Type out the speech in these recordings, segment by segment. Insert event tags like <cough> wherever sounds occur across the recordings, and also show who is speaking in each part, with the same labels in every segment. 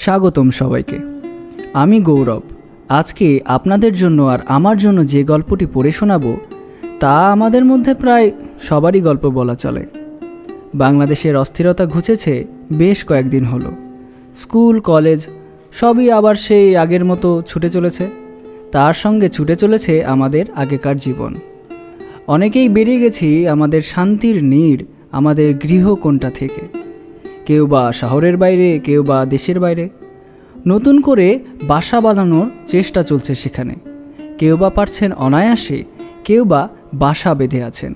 Speaker 1: স্বাগতম সবাইকে। আমি গৌরব। আজকে আপনাদের জন্য আর আমার জন্য যে গল্পটি পড়ে শোনাবো, তা আমাদের মধ্যে প্রায় সবারই গল্প বলা চলে। বাংলাদেশের অস্থিরতা ঘুচেছে বেশ কয়েকদিন হলো। স্কুল, কলেজ সবই আবার সেই আগের মতো ছুটে চলেছে। তার সঙ্গে ছুটে চলেছে আমাদের আগেকার জীবন। অনেকেই বেরিয়ে গেছি আমাদের শান্তির নীড়, আমাদের গৃহকোণটা থেকে? কেউ বা শহরের বাইরে, কেউ বা দেশের বাইরে। নতুন করে বাসা বাঁধানোর চেষ্টা চলছে সেখানে। কেউ বা পারছেন অনায়াসে, কেউ বা বাসা বেঁধে আছেন।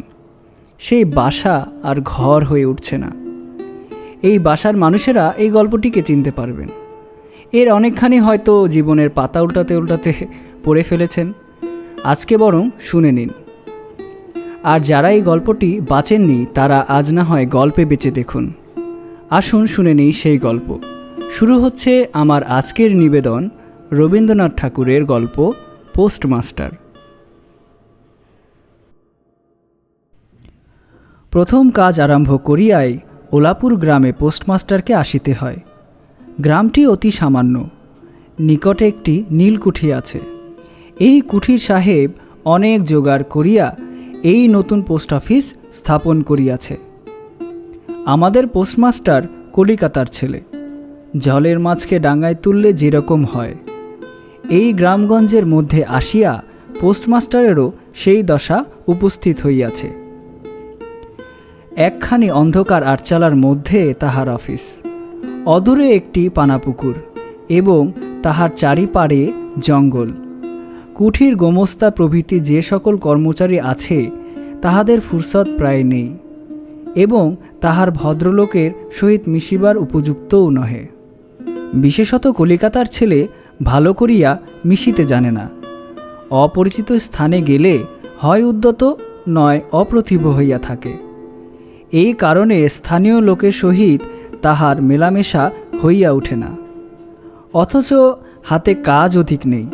Speaker 1: সেই বাসা আর ঘর হয়ে উঠছে না। এই বাসার মানুষেরা এই গল্পটিকে চিনতে পারবেন। এর অনেকখানি হয়তো জীবনের পাতা উল্টাতে উল্টাতে পড়ে ফেলেছেন। আজকে বরং শুনে নিন। আর যারা এই গল্পটি বাঁচেননি, তারা আজ না হয় গল্পে বেঁচে দেখুন। আসুন শুনে নেই সেই গল্প। শুরু হচ্ছে আমার আজকের নিবেদন রবীন্দ্রনাথ ঠাকুরের গল্প, পোস্টমাস্টার। প্রথম কাজ আরম্ভ করিয়াই ওলাপুর গ্রামে পোস্টমাস্টারকে আসিতে হয়। গ্রামটি অতি সামান্য। নিকটে একটি নীলকুঠি আছে। এই কুঠির সাহেব অনেক জোগাড় করিয়া এই নতুন পোস্ট অফিস স্থাপন করিয়াছে। আমাদের পোস্টমাস্টার কলিকাতার ছেলে। জলের মাছকে ডাঙায় তুললে যেরকম হয়। এই গ্রামগঞ্জের মধ্যে আসিয়া পোস্টমাস্টারেরও সেই দশা উপস্থিত হইয়াছে। একখানি অন্ধকার আটচালার মধ্যে তাহার অফিস। অদূরে একটি পানাপুকুর এবং তাহার চারিপাড়ে জঙ্গল। কুঠির গোমস্তা প্রভৃতি যে সকল কর্মচারী আছে, তাহাদের ফুরসত প্রায় নেই। এবং তাহার ভদ্রলোকের সহিত মিশিবার উপযুক্তও নহে। বিশেষত কলিকাতার ছেলে ভালো করিয়া মিশিতে জানে না। অপরিচিত স্থানে গেলে হয় উদ্যত, নয় অপ্রতিভ হইয়া থাকে। এই কারণে স্থানীয় লোকের সহিত তাহার মেলামেশা হইয়া ওঠে না। অথচ হাতে কাজ অধিক নেই।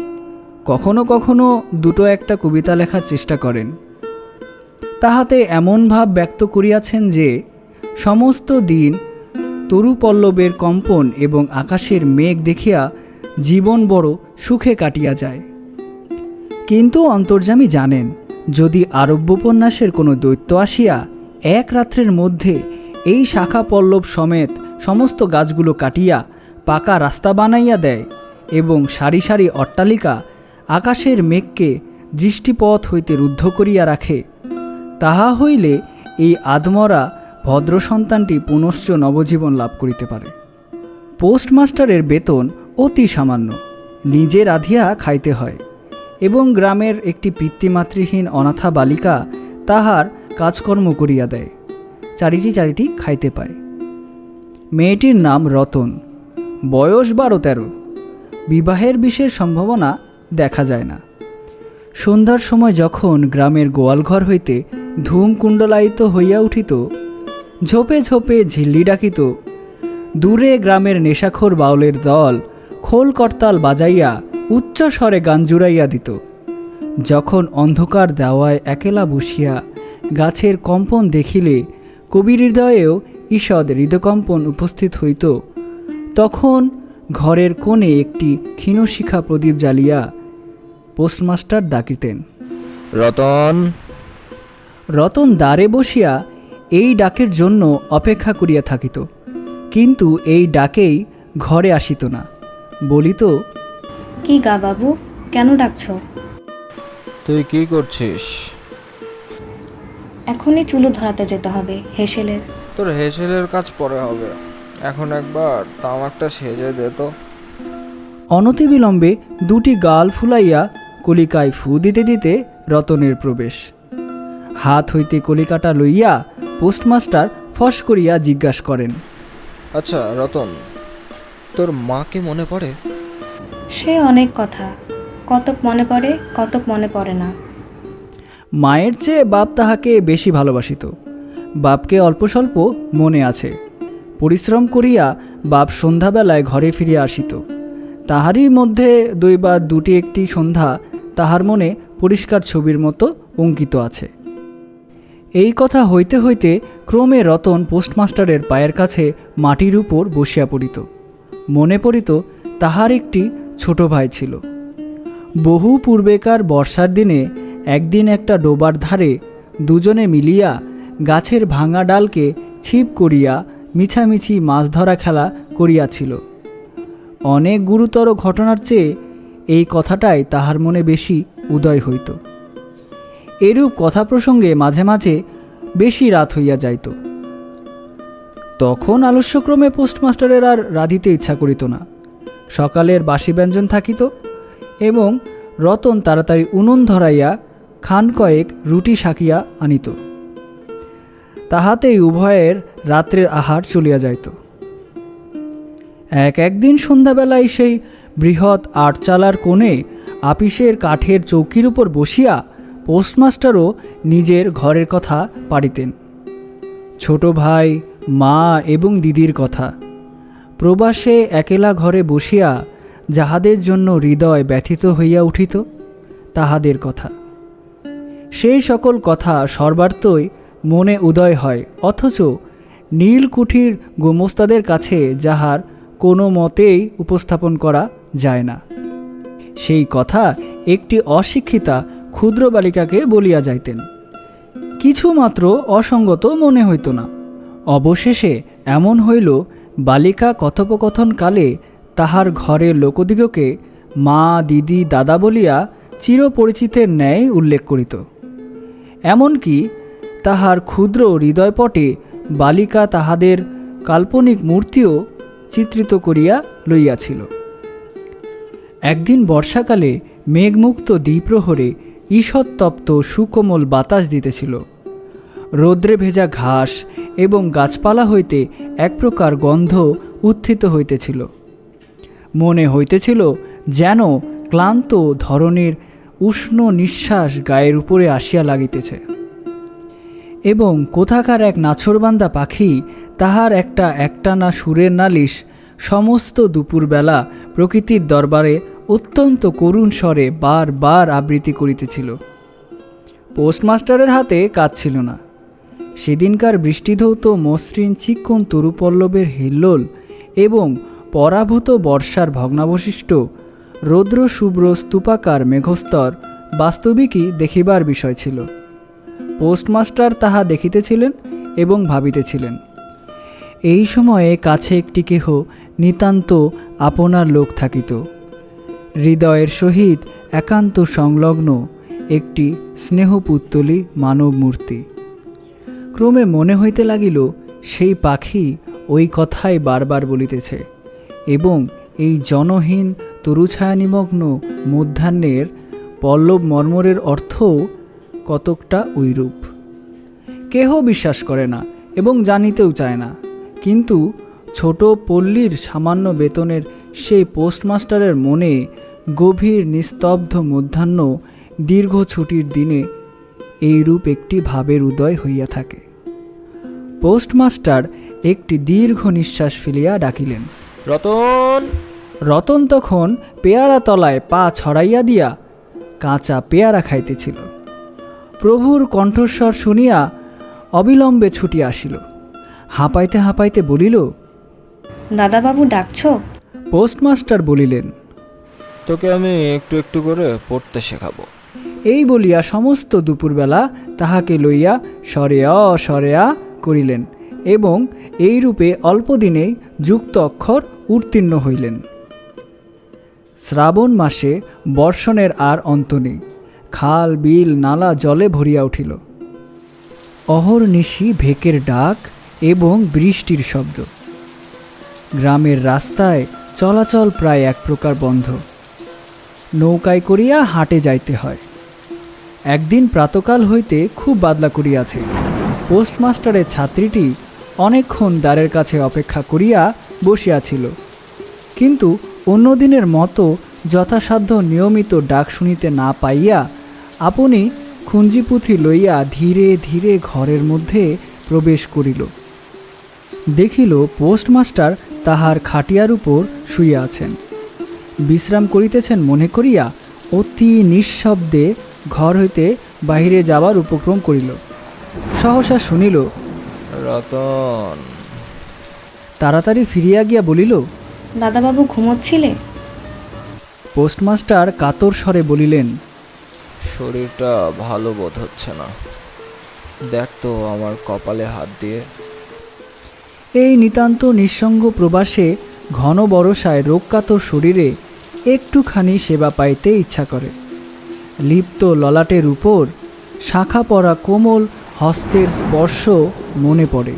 Speaker 1: কখনো কখনো দুটো একটা কবিতা লেখার চেষ্টা করেন। তাহাতে এমন ভাব ব্যক্ত করিয়াছেন যে, সমস্ত দিন তরুপল্লবের কম্পন এবং আকাশের মেঘ দেখিয়া জীবন বড় সুখে কাটিয়া যায়। কিন্তু অন্তর্যামী জানেন, যদি আরব্যোপন্যাসের কোনো দৈত্য আসিয়া এক রাত্রের মধ্যে এই শাখা পল্লব সমেত সমস্ত গাছগুলো কাটিয়া পাকা রাস্তা বানাইয়া দেয় এবং সারি সারি অট্টালিকা আকাশের মেঘকে দৃষ্টিপথ হইতে রুদ্ধ করিয়া রাখে তাহা হইলে এই আদমরা ভদ্র সন্তানটি পুনশ্চ নবজীবন লাভ করিতে পারে। পোস্টমাস্টারের বেতন অতি সামান্য, নিজে রাধিয়া খাইতে হয় এবং গ্রামের একটি পিতৃমাতৃহীন অনাথা বালিকা তাহার কাজকর্ম করিয়া দেয়, চারিটি চারিটি খাইতে পায়। মেয়েটির নাম রতন, বয়স বারো তেরো, বিবাহের বিশেষ সম্ভাবনা দেখা যায় না। সন্ধ্যার সময় যখন গ্রামের গোয়ালঘর হইতে ধূমকুণ্ডলায়িত হইয়া উঠিত। ঝোপে ঝোপে ঝিল্লি ডাকিত। দূরে গ্রামের নেশাখোর বাউলের দল খোল করতাল বাজাইয়া উচ্চ স্বরে গান জুড়াইয়া দিত। যখন অন্ধকার দেওয়ায় একেলা বসিয়া গাছের কম্পন দেখিলে কবির হৃদয়েও ঈষদ হৃদকম্পন উপস্থিত হইত, তখন ঘরের কোণে একটি ক্ষীণশিখা প্রদীপ জ্বালিয়া পোস্টমাস্টার ডাকিতেন।
Speaker 2: রতন!
Speaker 1: রতন দ্বারে বসিয়া এই ডাকের জন্য অপেক্ষা করিয়া থাকিত কিন্তু এই ডাকেই ঘরে আসিত না। বলিত
Speaker 3: কি গা বাবু? কেন ডাকছ?
Speaker 2: তুই কি করছিস?
Speaker 3: এখনই চুলো ধরাতে যেতে হবে হেসেলের।
Speaker 2: তোর হেসেলের কাজ পরে হবে। এখন একবার তামাকটা সেজে দে তো।
Speaker 1: অনতিবিলম্বে দুটি গাল ফুলাইয়া কলিকায় ফু দিতে দিতে রতনের প্রবেশ। হাত হইতে কলিকাটা লইয়া পোস্টমাস্টার ফস করিয়া জিজ্ঞাসা করেন
Speaker 2: আচ্ছা রতন তোর মাকে মনে পড়ে?
Speaker 3: সে অনেক কথা। কতক মনে পড়ে কতক মনে পড়ে না।
Speaker 1: মায়ের চেয়ে বাপ তাহাকে বেশি ভালোবাসিত। বাপকে অল্প স্বল্প মনে আছে। পরিশ্রম করিয়া বাপ সন্ধ্যাবেলায় ঘরে ফিরিয়া আসিত। তাহারই মধ্যে দুই বা দুটি একটি সন্ধ্যা তাহার মনে পরিষ্কার ছবির মতো অঙ্কিত আছে। এই কথা হইতে হইতে ক্রমে রতন পোস্টমাস্টারের পায়ের কাছে মাটির উপর বসিয়া পড়িত। মনে পড়িত তাহার একটি ছোট ভাই ছিল। বহু পূর্বেকার বর্ষার দিনে একদিন একটা ডোবার ধারে দুজনে মিলিয়া গাছের ভাঙা ডালকে ছিপ করিয়া মিছামিছি মাছ ধরা খেলা করিয়াছিল। অনেক গুরুতর ঘটনার চেয়ে এই কথাটাই তাহার মনে বেশি উদয় হইত। এরূপ কথা প্রসঙ্গে মাঝে মাঝে বেশি রাত হইয়া যাইত। তখন আলস্যক্রমে পোস্টমাস্টারের আর রাঁধিতে ইচ্ছা করিত না। সকালের বাসি ব্যঞ্জন থাকিত এবং রতন তাড়াতাড়ি উনুন ধরাইয়া খান কয়েক রুটি শাকিয়া আনিত। তাহাতেই উভয়ের রাত্রের আহার চলিয়া যাইত। এক একদিন সন্ধ্যাবেলায় সেই বৃহৎ আটচালার কোণে আপিসের কাঠের চৌকির উপর বসিয়া পোস্টমাস্টারও নিজের ঘরের কথা পারিতেন ছোট ভাই, মা এবং দিদির কথা। প্রবাসে একেলা ঘরে বসিয়া যাহাদের জন্য হৃদয় ব্যথিত হইয়া উঠিত, তাহাদের কথা। সেই সকল কথা সর্বার্থই মনে উদয় হয়, অথচ নীলকুঠির গোমস্তাদের কাছে যাহার কোনো মতেই উপস্থাপন করা যায় না। সেই কথা একটি অশিক্ষিতা ক্ষুদ্র বালিকাকে বলিয়া যাইতেন। কিছুমাত্র অসঙ্গত মনে হইত না। অবশেষে এমন হইল, বালিকা কথোপকথনকালে তাহার ঘরের লোকদিগকে মা, দিদি, দাদা বলিয়া চিরপরিচিতের ন্যায় উল্লেখ করিত। এমনকি তাহার ক্ষুদ্র হৃদয়পটে বালিকা তাহাদের কাল্পনিক মূর্তিও চিত্রিত করিয়া লইয়াছিল। একদিন বর্ষাকালে মেঘমুক্ত দ্বিপ্রহরে ঈষৎতপ্ত সুকোমল বাতাস দিতেছিল। রৌদ্রে ভেজা ঘাস এবং গাছপালা হইতে এক প্রকার গন্ধ উত্থিত হইতেছিল। মনে হইতেছিল যেন ক্লান্ত ধরনের উষ্ণ নিঃশ্বাস গায়ের উপরে আসিয়া লাগিতেছে। এবং কোথাকার এক নাছরবান্দা পাখি তাহার একটা একটানা সুরের নালিশ সমস্ত দুপুরবেলা প্রকৃতির দরবারে অত্যন্ত করুণ স্বরে বারবার আবৃত্তি করিতেছিল। পোস্টমাস্টারের হাতে কাজ ছিল না। সেদিনকার বৃষ্টিধৌত মসৃণ চিক্কন তরুপল্লবের হিল্লোল এবং পরাভূত বর্ষার ভগ্নাবশিষ্ট রৌদ্র শুভ্র স্তূপাকার মেঘস্তর বাস্তবিকই দেখিবার বিষয় ছিল। পোস্টমাস্টার তাহা দেখিতেছিলেন এবং ভাবিতেছিলেন, এই সময়ে কাছে একটি কেহ নিতান্ত আপনার লোক থাকিত। হৃদয়ের সহিত একান্ত সংলগ্ন একটি স্নেহপুত্তলি মানব মূর্তি ক্রমে মনে হইতে লাগিল, সেই পাখি ওই কথাই বারবার বলিতেছে এবং এই জনহীন তরুছায়ানিমগ্ন মধ্যাহ্নের পল্লব মর্মরের অর্থও কতকটা ঐরূপ। কেহ বিশ্বাস করে না এবং জানিতেও চায় না, কিন্তু ছোট পল্লীর সামান্য বেতনের সেই পোস্টমাস্টারের মনে গভীর নিস্তব্ধ মধ্যাহ্ন দীর্ঘ ছুটির দিনে এইরূপ একটি ভাবের উদয় হইয়া থাকে। পোস্টমাস্টার একটি দীর্ঘ নিঃশ্বাস ফেলিয়া ডাকিলেন
Speaker 2: রতন!
Speaker 1: রতন তখন পেয়ারা তলায় পা ছড়াইয়া দিয়া কাঁচা পেয়ারা খাইতেছিল। প্রভুর কণ্ঠস্বর শুনিয়া অবিলম্বে ছুটিয়া আসিল। হাঁপাইতে হাঁপাইতে বলিল
Speaker 3: দাদাবাবু ডাকছ?
Speaker 1: পোস্টমাস্টার বলিলেন
Speaker 2: তোকে আমি একটু একটু করে পড়তে শেখাবো।
Speaker 1: এই বলিয়া সমস্ত দুপুরবেলা তাহাকে লইয়া সরেয়া সরেয়া করিলেন এবং এই এইরূপে অল্পদিনেই যুক্ত অক্ষর উত্তীর্ণ হইলেন। শ্রাবণ মাসে বর্ষণের আর অন্ত নেই খাল বিল নালা জলে ভরিয়া উঠিল। অহর্নিশি ভেকের ডাক এবং বৃষ্টির শব্দ। গ্রামের রাস্তায় চলাচল প্রায় এক প্রকার বন্ধ। নৌকায় করিয়া হাটে যাইতে হয়। একদিন প্রাতকাল হইতে খুব বাদলা করিয়াছে। পোস্টমাস্টারের ছাত্রীটি অনেকক্ষণ দ্বারের কাছে অপেক্ষা করিয়া বসিয়াছিল। কিন্তু অন্যদিনের মতো যথাসাধ্য নিয়মিত ডাক শুনিতে না পাইয়া আপনি খুঞ্জিপুঁথি লইয়া ধীরে ধীরে ঘরের মধ্যে প্রবেশ করিল। দেখিল পোস্টমাস্টার তাহার খাটিয়ার উপর শুইয়া আছেন। বিশ্রাম করিতেছেন মনে করিয়া অতি নিঃশব্দে ঘর হইতে বাহিরে যাবার উপক্রম করিল। সহসা শুনিল
Speaker 2: রতন।
Speaker 1: তাড়াতাড়ি ফিরিয়া গিয়া বলিল
Speaker 3: দাদাবাবু ঘুমোচ্ছিলে
Speaker 1: পোস্টমাস্টার কাতর স্বরে বলিলেন
Speaker 2: শরীরটা ভালো বোধ হচ্ছে না। দেখ তো আমার কপালে হাত দিয়ে।
Speaker 1: এই নিতান্ত নিঃসঙ্গ প্রবাসে ঘন বরসায় রোগকাতর শরীরে একটুখানি সেবা পাইতে ইচ্ছা করে। লিপ্ত ললাটের উপর শাখা পরা কোমল হস্তের স্পর্শ মনে পড়ে।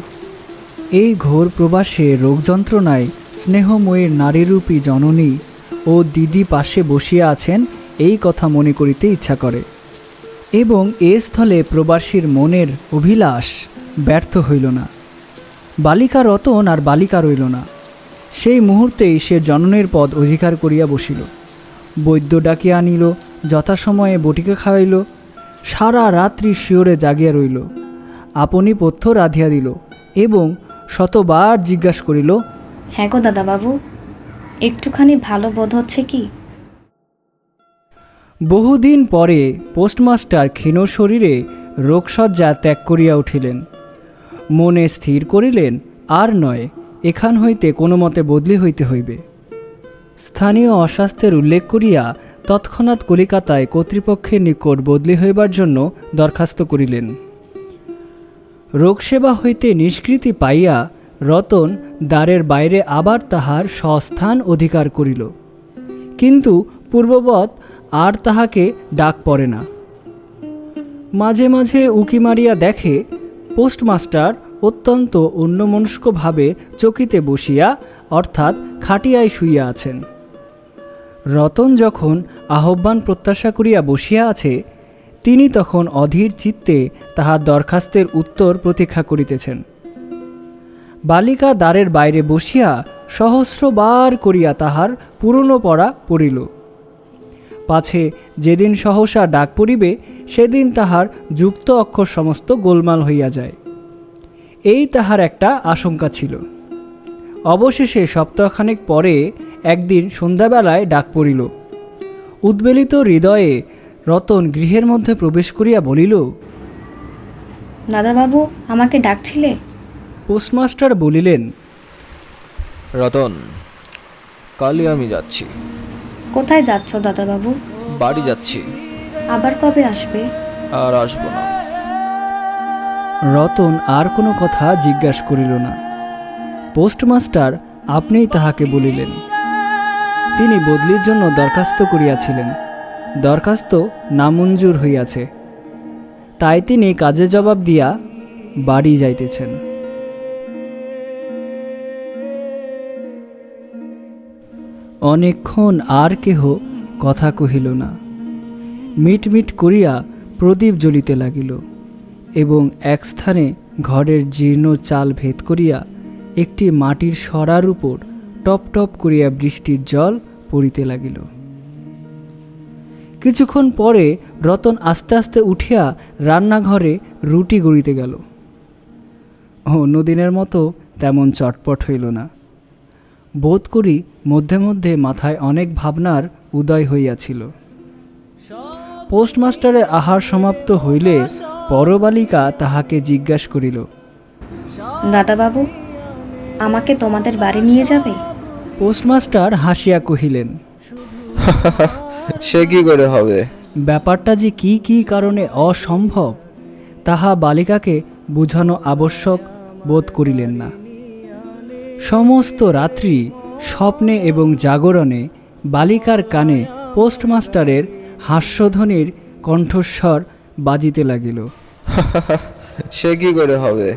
Speaker 1: এই ঘোর প্রবাসে রোগ যন্ত্রণায় স্নেহময়ীর নারীরূপী জননী ও দিদি পাশে বসিয়া আছেন এই কথা মনে করিতে ইচ্ছা করে। এবং এ স্থলে প্রবাসীর মনের অভিলাষ ব্যর্থ হইল না। বালিকা রতন আর বালিকা রইল না। সেই মুহূর্তেই সে জননের পদ অধিকার করিয়া বসিল। বৈদ্য ডাকিয়া আনিল যথাসময়ে বটিকা খাওয়াইল সারা রাত্রি শিওরে জাগিয়া রইল। আপনি পথ্য রাধিয়া দিল এবং শতবার জিজ্ঞাসা করিল
Speaker 3: হ্যাঁ গো দাদাবাবু একটুখানি ভালো বোধ হচ্ছে কি?
Speaker 1: বহুদিন পরে পোস্টমাস্টার ক্ষীণ শরীরে রোগসজ্জা ত্যাগ করিয়া উঠিলেন। মনে স্থির করিলেন, আর নয়, এখান হইতে কোনো মতে বদলি হইতে হইবে। স্থানীয় অস্বাস্থ্যের উল্লেখ করিয়া তৎক্ষণাৎ কলিকাতায় কর্তৃপক্ষের নিকট বদলি হইবার জন্য দরখাস্ত করিলেন। রোগসেবা হইতে নিষ্কৃতি পাইয়া রতন দ্বারের বাইরে আবার তাহার স্বস্থান অধিকার করিল। কিন্তু পূর্ববৎ আর তাহাকে ডাক পড়ে না। মাঝে মাঝে উকি মারিয়া দেখে পোস্টমাস্টার অত্যন্ত অন্যমনস্কভাবে চকিতে বসিয়া, অর্থাৎ খাটিয়ায় শুইয়া আছেন। রতন যখন আহ্বান প্রত্যাশা করিয়া বসিয়া আছে, তিনি তখন অধীর চিত্তে তাহার দরখাস্তের উত্তর প্রতীক্ষা করিতেছেন। বালিকা দ্বারের বাইরে বসিয়া সহস্রবার করিয়া তাহার পুরনো পড়া পড়িল। পাছে যেদিন সহসা ডাক পড়িবে সেদিন তাহার যুক্ত অক্ষর সমস্ত গোলমাল হইয়া যায়। এই তাহার একটা আশঙ্কা ছিল। অবশেষে সপ্তাহখানেক পরে একদিন সন্ধ্যাবেলায় ডাক পড়িল। উদ্বেলিত হৃদয়ে রতন গৃহের মধ্যে প্রবেশ করিয়া বলিল
Speaker 3: দাদাবাবু আমাকে ডাকছিলে?
Speaker 1: পোস্টমাস্টার বলিলেন
Speaker 2: রতন কালই আমি যাচ্ছি।
Speaker 3: কোথায় যাচ্ছ দাদাবাবু?
Speaker 2: বাড়ি যাচ্ছি।
Speaker 3: আবার কবে আসবে?
Speaker 2: আর আসব না।
Speaker 1: রতন আর কোনো কথা জিজ্ঞাসা করিল না। পোস্টমাস্টার আপনিই তাহাকে বলিলেন। তিনি বদলির জন্য দরখাস্ত করিয়াছিলেন। দরখাস্ত নামঞ্জুর হইয়াছে। তাই তিনি কাজে জবাব দিয়া বাড়ি যাইতেছেন। অনেকক্ষণ আর কেহ কথা কহিল না। মিটমিট করিয়া প্রদীপ জ্বলিতে লাগিল এবং এক স্থানে ঘরের জীর্ণ চাল ভেদ করিয়া একটি মাটির সরার উপর টপ টপ করিয়া বৃষ্টির জল পড়িতে লাগিল। কিছুক্ষণ পরে রতন আস্তে আস্তে উঠিয়া রান্নাঘরে রুটি গড়িতে গেল। অন্যদিনের মতো তেমন চটপট হইল না। বোধ করি মধ্যে মধ্যে মাথায় অনেক ভাবনার উদয় হইয়াছিল। পোস্টমাস্টারের আহার সমাপ্ত হইলে পরবালিকা তাহাকে জিজ্ঞাসা করিল
Speaker 3: দাদাবাবু আমাকে তোমাদের বাড়ি নিয়ে যাবে?
Speaker 1: পোস্টমাস্টার হাসিয়া কহিলেন
Speaker 2: সে কি করে হবে?
Speaker 1: ব্যাপারটা যে কি কি কারণে অসম্ভব তাহা বালিকাকে বুঝানো আবশ্যক বোধ করিলেন না। সমস্ত রাত্রি স্বপ্নে এবং জাগরণে বালিকার কানে পোস্টমাস্টারের হাস্যধ্বনির কণ্ঠস্বর বাজিতে লাগিল। <laughs>
Speaker 2: সে কি করে হবে?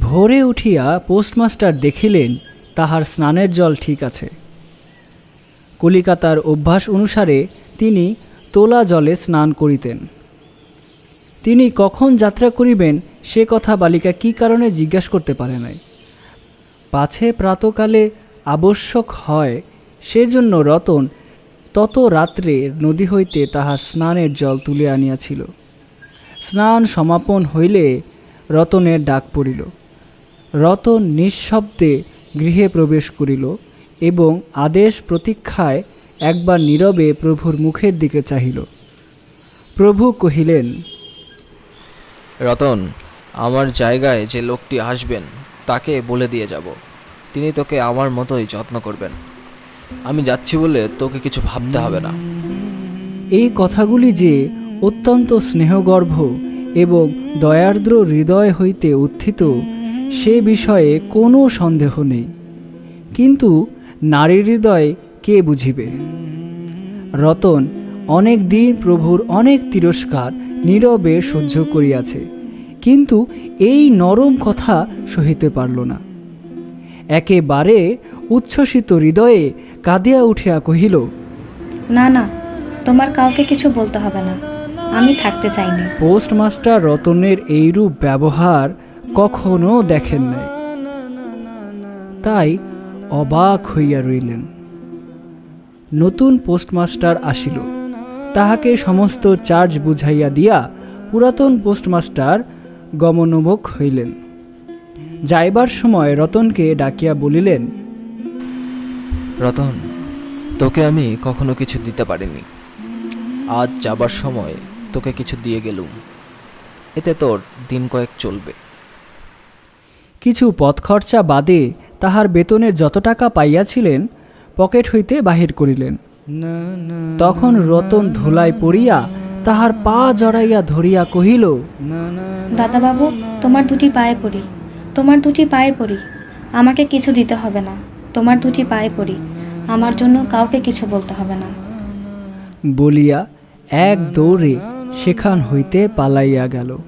Speaker 1: ভোরে উঠিয়া পোস্টমাস্টার দেখিলেন তাহার স্নানের জল ঠিক আছে। কলিকাতার অভ্যাস অনুসারে তিনি তোলা জলে স্নান করিতেন। তিনি কখন যাত্রা করিবেন সে কথা বালিকা কি কারণে জিজ্ঞাসা করতে পারে নাই। পাছে প্রাতকালে আবশ্যক হয়, সেজন্য রতন তত রাত্রে নদী হইতে তাহার স্নানের জল তুলে আনিয়াছিল। স্নান সমাপন হইলে রতনের ডাক পড়িল। রতন নিঃশব্দে গৃহে প্রবেশ করিল এবং আদেশ প্রতীক্ষায় একবার নীরবে প্রভুর মুখের দিকে চাহিল। প্রভু কহিলেন
Speaker 2: রতন, আমার জায়গায় যে লোকটি আসবেন, তাকে বলে দিয়ে যাব। তিনি তোকে আমার মতোই যত্ন করবেন। আমি যাচ্ছি বলে তোকে কিছু ভাবতে হবে না।
Speaker 1: এই কথাগুলি যে অত্যন্ত স্নেহগর্ভ এবং দয়ার্দ্র হৃদয় হইতে উত্থিত, সে বিষয়ে কোনো সন্দেহ নেই। কিন্তু নারীর হৃদয় কে বুঝিবে? রতন, অনেক দিন প্রভুর অনেক তিরস্কার নীরবে সহ্য করিয়াছে কিন্তু এই নরম কথা সহিতে পারল না। একেবারে উচ্ছ্বসিত হৃদয়ে কাঁদিয়া উঠিয়া কহিল
Speaker 3: না না তোমার কাউকে কিছু বলতে হবে না আমি থাকতে চাইনি
Speaker 1: পোস্টমাস্টার রতনের এইরূপ ব্যবহার কখনো দেখেন নাই। তাই অবাক হইয়া রইলেন। নতুন পোস্টমাস্টার আসিল। তাহাকে সমস্ত চার্জ বুঝাইয়া দিয়া পুরাতন পোস্টমাস্টার গমনোমুখ হইলেন। যাইবার সময় রতনকে ডাকিয়া বলিলেন
Speaker 2: রতন তোকে আমি কখনো কিছু দিতে পারিনি। আজ যাবার সময় তোকে কিছু দিয়ে গেলুম। এতে তোর দিন কয়েক চলবে।
Speaker 1: কিছু পথখরচা বাদে তাহার বেতনের যত টাকা পাইয়াছিলেন পকেট হইতে বাহির করিলেন। তখন রতন ধুলায় পড়িয়া তাহার পা জড়াইয়া ধরিয়া কহিল
Speaker 3: দাদাবাবু তোমার দুটি পায়ে পড়ি তোমার দুটি পায়ে পড়ি আমাকে কিছু দিতে হবে না তোমার দুটি পায়ে পড়ি আমার জন্য কাউকে কিছু বলতে হবে না।
Speaker 1: বলিয়া এক দৌড়ে সেখান হইতে পালাইয়া গেল।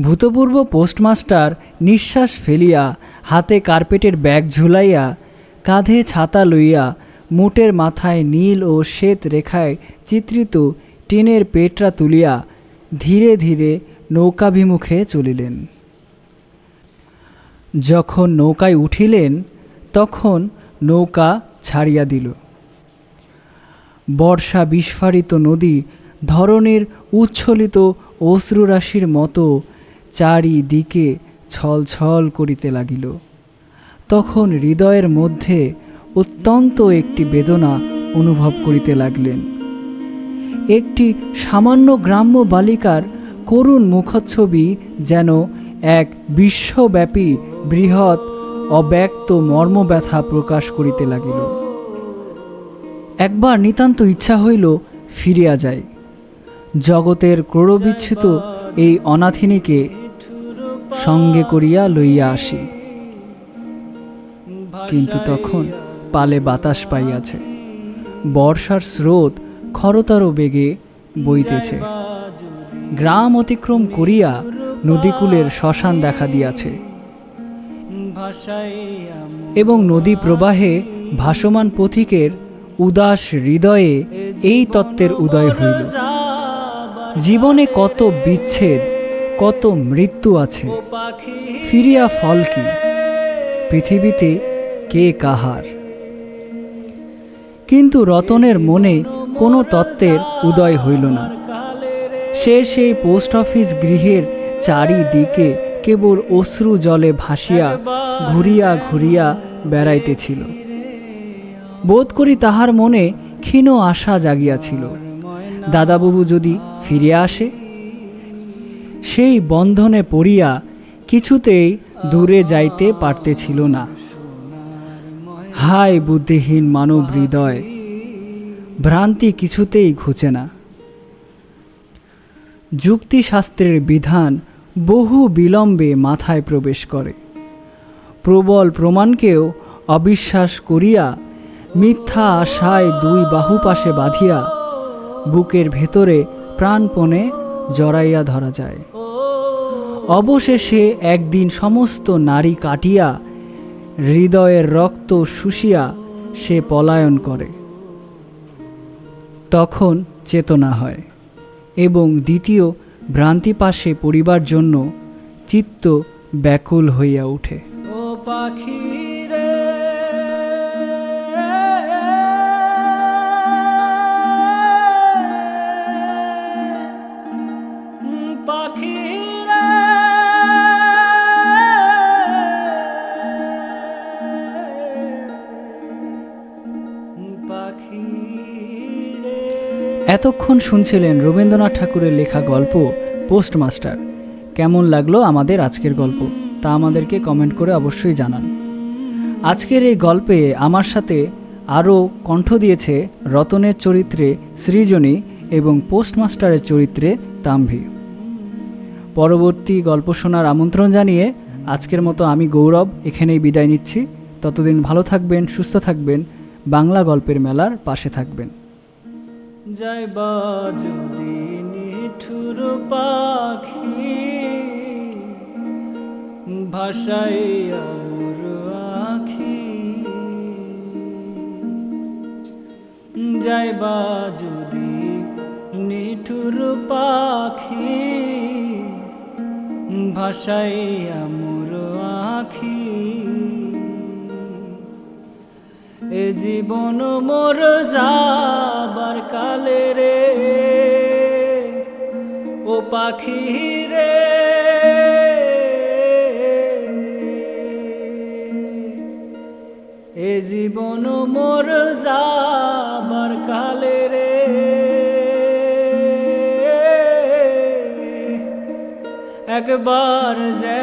Speaker 1: ভূতপূর্ব পোস্টমাস্টার নিঃশ্বাস ফেলিয়া হাতে কার্পেটের ব্যাগ ঝুলাইয়া কাঁধে ছাতা লইয়া মুটের মাথায় নীল ও শ্বেত রেখায় চিত্রিত টিনের পেটরা তুলিয়া ধীরে ধীরে নৌকাভিমুখে চলিলেন। যখন নৌকায় উঠিলেন, তখন নৌকা ছাড়িয়া দিল। বর্ষা বিস্ফারিত নদী ধরনের উচ্ছলিত অশ্রুরাশির মতো চারিদিকে ছলছল করিতে লাগিল। তখন হৃদয়ের মধ্যে অত্যন্ত একটি বেদনা অনুভব করিতে লাগলেন। একটি সামান্য গ্রাম্য বালিকার করুণ মুখচ্ছবি যেন এক বিশ্বব্যাপী বৃহৎ অব্যক্ত মর্মব্যথা প্রকাশ করিতে লাগিল। একবার নিতান্ত ইচ্ছা হইল ফিরিয়া যায় জগতের ক্রোড়বিচ্ছুত এই অনাথিনীকে সঙ্গে করিয়া লইয়া আসি। কিন্তু তখন পালে বাতাস পাইয়াছে। বর্ষার স্রোত খরতর বেগে বইতেছে। গ্রাম অতিক্রম করিয়া নদীকুলের শ্মশান দেখা দিয়াছে। এবং নদী প্রবাহে ভাসমান পথিকের উদাস হৃদয়ে এই তত্ত্বের উদয় হইল। জীবনে কত বিচ্ছেদ, কত মৃত্যু আছে, ফিরিয়া ফল কি? পৃথিবীতে কে কাহার। কিন্তু রতনের মনে কোনো তত্ত্বের উদয় হইল না। সে সেই পোস্ট অফিস গৃহের চারিদিকে কেবল অশ্রু জলে ভাসিয়া ঘুরিয়া ঘুরিয়া বেড়াইতেছিল। বোধ করি তাহার মনে ক্ষীণ আশা জাগিয়াছিল। দাদাবাবু যদি ফিরিয়া আসে, সেই বন্ধনে পড়িয়া কিছুতেই দূরে যাইতে পারতেছিল না। হায় বুদ্ধিহীন মানব হৃদয়, ভ্রান্তি কিছুতেই ঘুচে না। যুক্তিশাস্ত্রের বিধান বহু বিলম্বে মাথায় প্রবেশ করে। প্রবল প্রমাণকেও অবিশ্বাস করিয়া মিথ্যা আশায় দুই বাহু পাশে বাঁধিয়া বুকের ভেতরে প্রাণপণে জড়াইয়া ধরা যায়। অবশেষে একদিন সমস্ত নারী কাটিয়া হৃদয়ের রক্ত শুষিয়া সে পলায়ন করে। তখন চেতনা হয় এবং দ্বিতীয় ভ্রান্তি পাশে পড়িবার জন্য চিত্ত ব্যাকুল হইয়া ওঠে। ও পাখি এতক্ষণ শুনছিলেন রবীন্দ্রনাথ ঠাকুরের লেখা গল্প, পোস্টমাস্টার। কেমন লাগল আমাদের আজকের গল্প? তা আমাদেরকে কমেন্ট করে অবশ্যই জানান। আজকের এই গল্পে আমার সাথে আরও কণ্ঠ দিয়েছে রতনের চরিত্রে সৃজনী এবং পোস্টমাস্টারের চরিত্রে তাম্ভি। পরবর্তী গল্প শোনার আমন্ত্রণ জানিয়ে আজকের মতো আমি গৌরব এখানেই বিদায় নিচ্ছি। ততদিন ভালো থাকবেন, সুস্থ থাকবেন। বাংলা গল্পের মেলার পাশে থাকবেন। যাইবা যদি নিঠুর পাখি ভাষায় আমর আখি যাইবা যদি নিঠুর পাখি ভাষায় আমর আখি। এ জীবন মোর যাবার কালে রে। ও পাখি রে। এ জীবন মোর যাবার কালে রে। একবার যেন